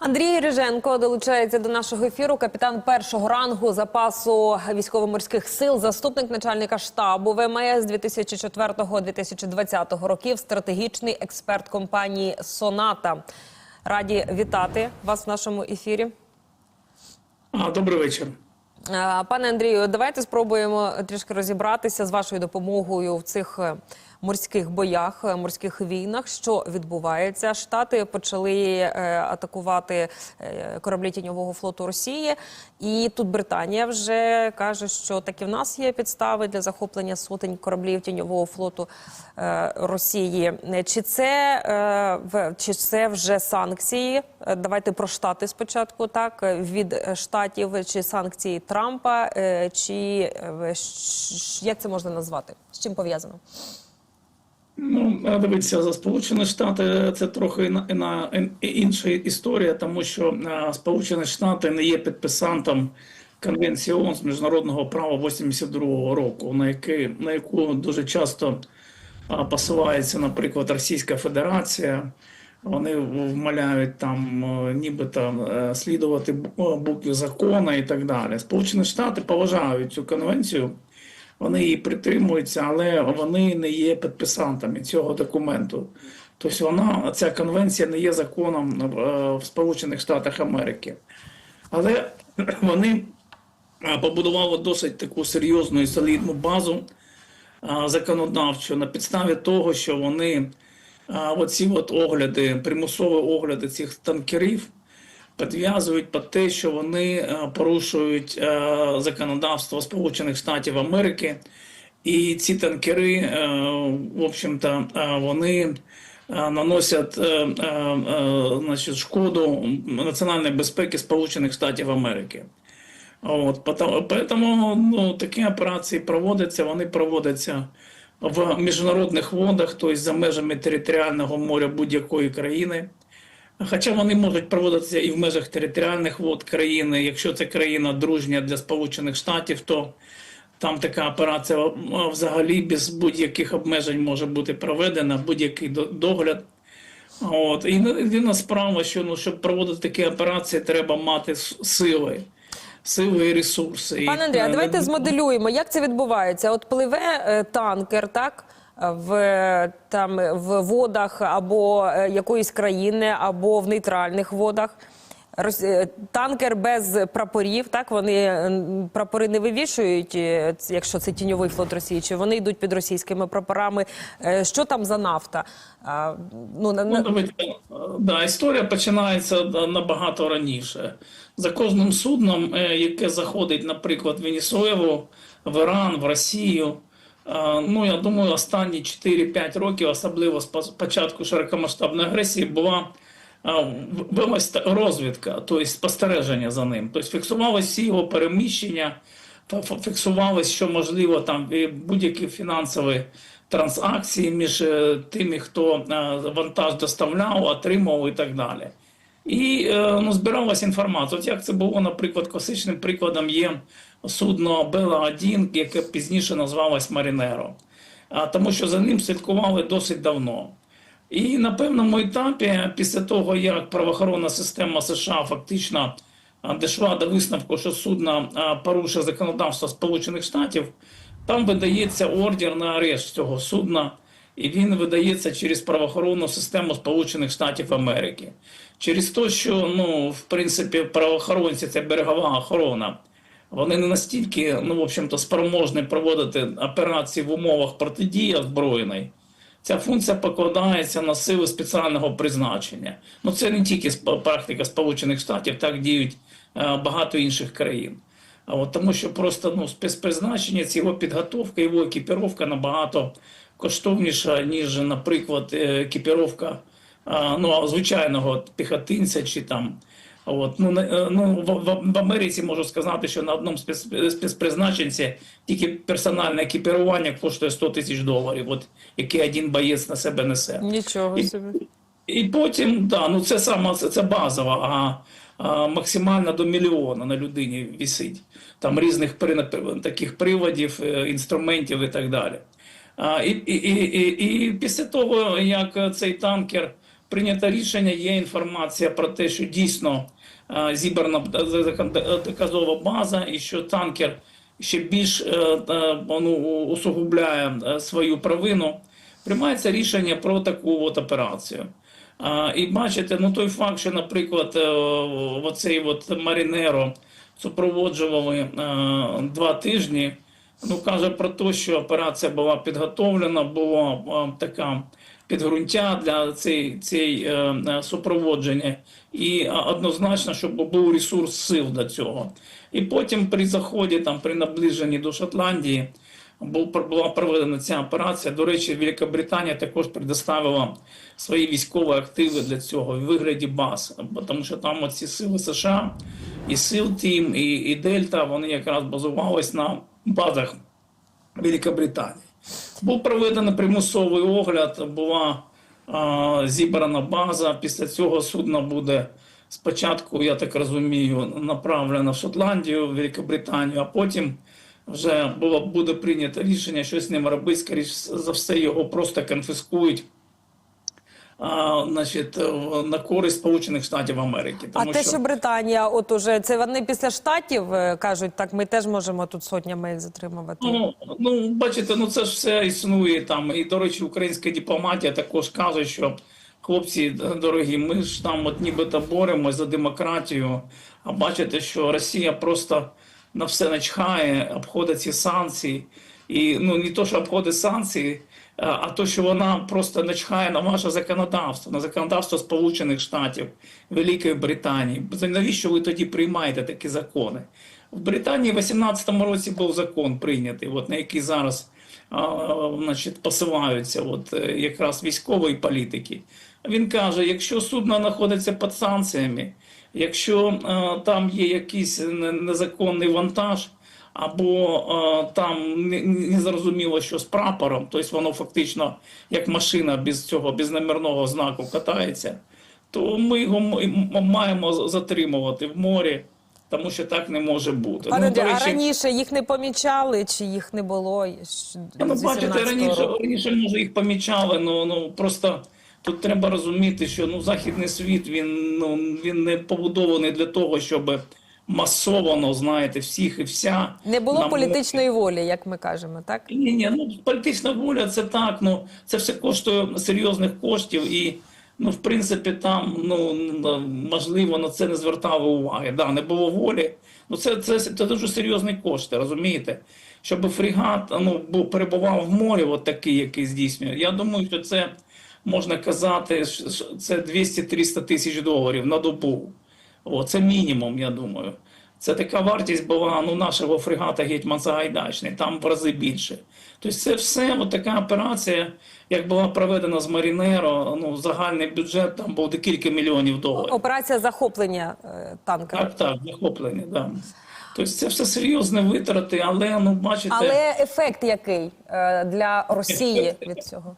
Андрій Риженко долучається до нашого ефіру. Капітан першого рангу запасу військово-морських сил, заступник начальника штабу ВМС 2004-2020 років, стратегічний експерт компанії Соната. Раді вітати вас в нашому ефірі. Добрий вечір. Пане Андрію, давайте спробуємо трішки розібратися з вашою допомогою в цих е, морських боях, е, морських війнах. Що відбувається? Штати почали е, атакувати е, кораблі тіньового флоту Росії, і тут Британія вже каже, що таки в нас є підстави для захоплення сотень кораблів тіньового флоту Росії. Чи це чи це вже санкції? Давайте про штати спочатку. Так від штатів чи санкції Трампа, чи як це можна назвати? З чим пов'язано? Ну, дивіться, за Сполучені Штати це трохи іна- іна- ін- інша історія, тому що Сполучені Штати не є підписантом Конвенції ООН з міжнародного права 82-го року, на, який, на яку дуже часто посилається, наприклад, Російська Федерація. Вони вмаляють там, е, нібито е, слідувати бу- букві закону і так далі. Сполучені Штати поважають цю конвенцію. Вони її притримуються, але вони не є підписантами цього документу. Тобто вона, ця конвенція не є законом е, в Сполучених Штатах Америки. Але вони е, побудували досить таку серйозну і солідну базу е, законодавчу на підставі того, що вони оці от огляди, примусові огляди цих танкерів підв'язують під те, що вони е, порушують е, законодавство Сполучених Штатів Америки, і ці танкери, е, в общем-то, вони наносять значить, шкоду національної безпеки Сполучених Штатів Америки. Поэтому ну, такі операції проводяться, вони проводяться в міжнародних водах, тобто за межами територіального моря будь-якої країни. Хоча вони можуть проводитися і в межах територіальних вод країни. Якщо це країна дружня для Сполучених Штатів, то там така операція взагалі без будь-яких обмежень може бути проведена, будь-який до- догляд. От. І єдина справа, що ну, щоб проводити такі операції, треба мати сили, сили і ресурси. Пане І, а е, давайте змоделюємо, як це відбувається. От пливе е, танкер, так? В там в водах або е, якоїсь країни, або в нейтральних водах. Е, Танкер без прапорів, так вони е, прапори не вивішують, якщо це тіньовий флот Росії, чи вони йдуть під російськими прапорами. Що там за нафта? Ну, на- Ну, давайте, да, історія починається набагато раніше. За кожним судном, яке заходить, наприклад, в Венесуелу, в Іран, в Росію. Е, Ну, я думаю, останні 4-5 років, особливо з початку широкомасштабної агресії, була е, розвідка, тобто спостереження за ним. Тобто фіксувалися всі його переміщення, ф- ф- що можливо там будь-які фінансові транзакції між е, тими, хто вантаж доставляв, отримав і так далі. І ну, збиралася інформація. От як це було, наприклад, класичним прикладом є судно Бела 1 яке пізніше назвалось Марінеро, тому що за ним слідкували досить давно. І на певному етапі, після того, як правоохоронна система США фактично дійшла до висновку, що судно порушує законодавство Сполучених Штатів, там видається ордер на арешт цього судна, і він видається через правоохоронну систему Сполучених Штатів Америки. Через те, що ну, в принципі, правоохоронці це берегова охорона. Вони не настільки, ну, в общем-то, спроможні проводити операції в умовах протидії озброєної. Ця функція покладається на сили спеціального призначення. Ну це не тільки практика Сполучених Штатів, так діють е, багато інших країн. А от тому, що просто ну, спецпризначення, його підготовка, його екіпіровка набагато коштовніша, ніж, наприклад, е, екіпіровка е, ну, звичайного піхотинця чи там. От, ну, не- е, ну, в, в, в Америці можу сказати, що на одному спец- спецпризначенці тільки персональне екіпірування коштує 100 тисяч доларів, от, який один боєць на себе несе. Нічого І- собі. І потім, да, ну це саме це, це базово, а, а максимально до мільйона на людині висить. Там різних при, таких приводів, е, інструментів і так далі. А, і, і, і, і, і після того, як цей танкер прийнято рішення. Є інформація про те, що дійсно е, зібрана доказ- доказова база, і що танкер ще більш е, е, ну, усугубляє е, свою провину. Приймається рішення про таку от операцію. І бачите, ну той факт, що, наприклад, е, оцей от Марінеро супроводжували е, два тижні, ну каже про те, що операція була підготовлена, було е, така підґрунтя для цієї цієї е, е, супроводження, і е, однозначно, щоб був ресурс сил до цього. І потім при заході, там при наближенні до Шотландії, була проведена ця операція. До речі, Великобританія також предоставила свої військові активи для цього в вигляді баз, тому що там оці сили США і Сил Тім, і, і Дельта вони якраз базувались на базах Великобританії. Був проведений примусовий огляд, була а, зібрана база. Після цього судно буде спочатку, я так розумію, направлено в Шотландію, в Великобританію, а потім вже було, буде прийнято рішення, що з ним робити. скоріш за все, його просто конфіскують. А, значить, на користь Сполучених Штатів Америки. А те, що Британія, от уже це вони після штатів е, кажуть, так ми теж можемо тут сотнями їх затримувати. Ну, ну, бачите, ну це ж все існує там. І, до речі, українська дипломатія також каже, що хлопці дорогі, ми ж там от нібито боремось за демократію. А бачите, що Росія просто на все начхає, обходить ці санкції. І ну не то, що обходить санкції, а а то, що вона просто начхає на ваше законодавство, на законодавство Сполучених Штатів, Великої Британії. Навіщо ви тоді приймаєте такі закони? В Британії в 18-му році був закон прийнятий, от, на який зараз а, значить, посилаються от, е, якраз військової політики. Він каже: якщо судно знаходиться під санкціями, якщо е, там є якийсь незаконний вантаж, або е, там не, не зрозуміло, що з прапором, тобто воно фактично як машина без цього, без номерного знаку катається, то ми його маємо затримувати в морі, тому що так не може бути. Пане Ну, до Андрію, а раніше їх не помічали, чи їх не було? Ну, бачите, раніше, року? раніше може їх помічали, ну, ну просто тут треба розуміти, що ну, західний світ він, ну, він не побудований для того, щоб масово, знаєте, всіх і вся. Не було нам- політичної волі, як ми кажемо, так? Ні, ні, ну політична воля це так. Ну це все коштує серйозних коштів, і ну, в принципі, там ну можливо на це не звертали уваги. Да, не було волі. Ну це, це, це дуже серйозні кошти, розумієте? Щоб фрегат ну, був перебував в морі, от такий, який здійснює. Я думаю, що це можна казати, це 200-300 тисяч доларів на добу. О, це мінімум, я думаю. Це така вартість була ну, нашого фрегата Гетьман Сагайдачний, там в рази більше. Тобто це все от така операція, як була проведена з Марінеро, ну, загальний бюджет там був декілька мільйонів доларів. Операція захоплення е, танкера. Так, так, захоплення, да. Тобто це все серйозні витрати, але ну бачите. Але ефект який е, для Росії від цього?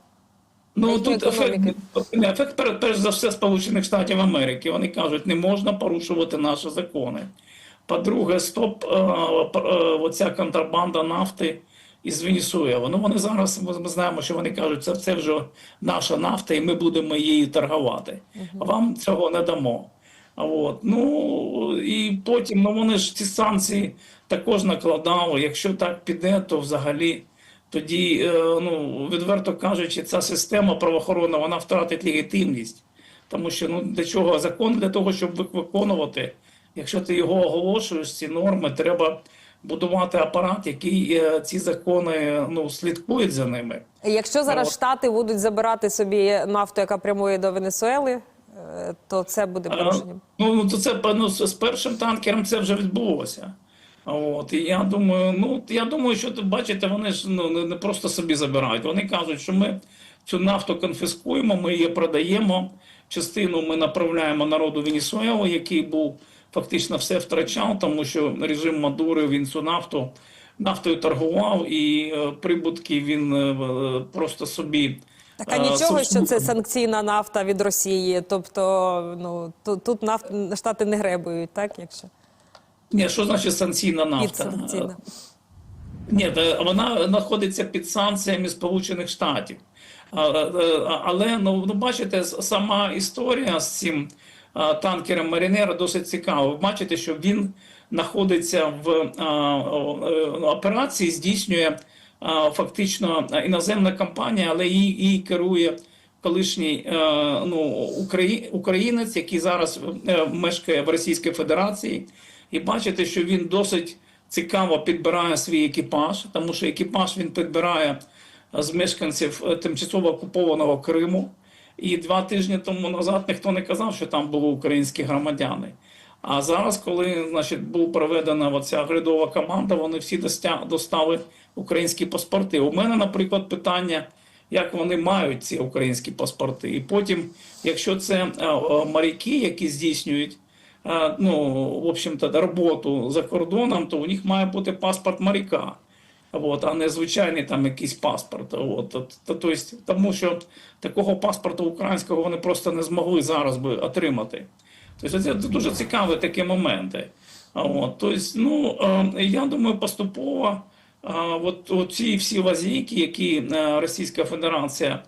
Ну тут ефект, економіки. ефект перш, перш за все Сполучених Штатів Америки. Вони кажуть, не можна порушувати наші закони. По-друге, стоп, е, е, оця контрабанда нафти із Венесуели. Ну вони зараз ми знаємо, що вони кажуть, це, це вже наша нафта, і ми будемо її торгувати. Вам цього не дамо. А От. Ну і потім ну вони ж ці санкції також накладали. Якщо так піде, то взагалі тоді, е, ну відверто кажучи, ця система правоохоронна вона втратить легітимність. Тому що ну для чого закон для того, щоб вик- виконувати, якщо ти його оголошуєш, ці норми, треба будувати апарат, який е, ці закони ну слідкує за ними. Якщо зараз от. штати будуть забирати собі нафту, яка прямує до Венесуели, е, то це буде порушенням. Ну, ну, то це ну, з першим танкером це вже відбулося. От, і я думаю, ну я думаю, що бачите, вони ж ну не- просто собі забирають. Вони кажуть, що ми цю нафту конфіскуємо, ми її продаємо. Частину ми направляємо народу Венесуели, який був фактично все втрачав, тому що режим Мадури він цю нафту нафтою торгував, і е, прибутки він е, е, просто собі. Так а е, нічого, що це санкційна нафта від Росії. Тобто, ну тут, тут нафт штати не гребують, так якщо Ні, що значить санкційна нафта? підсанкційна. Ні, е, вона знаходиться під санкціями Сполучених Штатів. Е, Але ну, ну, бачите, сама історія з цим танкером Марінера досить цікава. Ви бачите, що він знаходиться в а, е, операції, здійснює а, фактично іноземна компанія, але її, її керує колишній е, ну, українець, який зараз е, мешкає в Російській Федерації, і бачите, що він досить цікаво підбирає свій екіпаж, тому що екіпаж він підбирає з мешканців е, тимчасово окупованого Криму. І два тижні тому назад ніхто не казав, що там були українські громадяни. А зараз, коли значить, була проведена оця глядова команда, вони всі достали українські паспорти. У мене, наприклад, питання, як вони мають ці українські паспорти. І потім, якщо це е, е, моряки, які здійснюють е, ну, в общем-то, роботу за кордоном, то у них має бути паспорт моряка. От, а не звичайний там якийсь паспорт. От, то, то, то тому що такого паспорту українського вони просто не змогли зараз би отримати. Тобто це дуже цікаві такі моменти. От, тобто, ну, е, я думаю, поступово е, от, ці всі лазейки, які е, Російська Федерація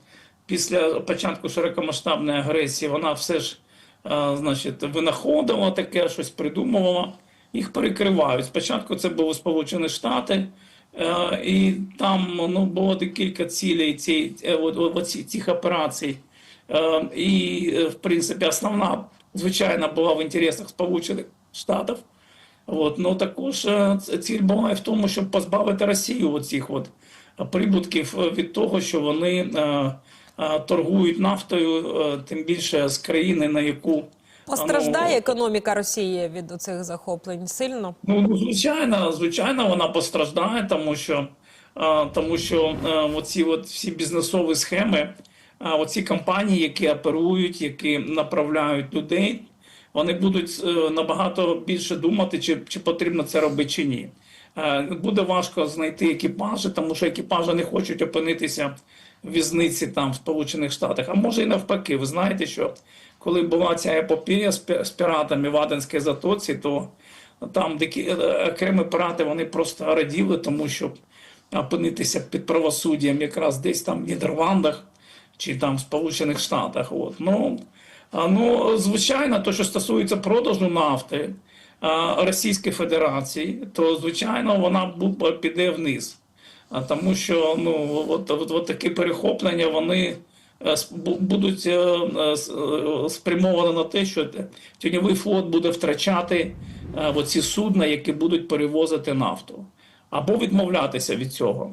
після початку широкомасштабної агресії, вона все ж значить, винаходила таке, щось придумувала, їх перекривають. Спочатку це були Сполучені Штати. Е, І там ну, було декілька цілей ці, е, оці- цих операцій. Е, І, в принципі, основна, звичайно, була в інтересах Сполучених Штатів. От, ну, також ціль була і в тому, щоб позбавити Росію оцих от прибутків від того, що вони торгують нафтою, е, тим більше з країни, на яку Постраждає ну, економіка Росії від цих захоплень сильно? Ну, ну, звичайно, звичайно, вона постраждає, тому що, тому що оці от всі бізнесові схеми, оці компанії, які оперують, які направляють людей, вони будуть е, набагато більше думати, чи, чи потрібно це робити чи ні. Е, Буде важко знайти екіпажі, тому що екіпажі не хочуть опинитися в в'язниці там в Сполучених Штатах. А може і навпаки, ви знаєте, що коли була ця епопея з піратами в Аденській затоці, то там деякі е, окремі пірати вони просто раділи, тому що опинитися під правосуддям якраз десь там в Нідерландах чи там в Сполучених Штатах. От. Ну, ну, звичайно, то, що стосується продажу нафти Російської Федерації, то звичайно вона піде вниз. А, Тому що ну, от, от, от такі перехоплення вони е, будуть е, е, спрямовані на те, що тіньовий флот буде втрачати оці судна, які будуть перевозити нафту, або відмовлятися від цього.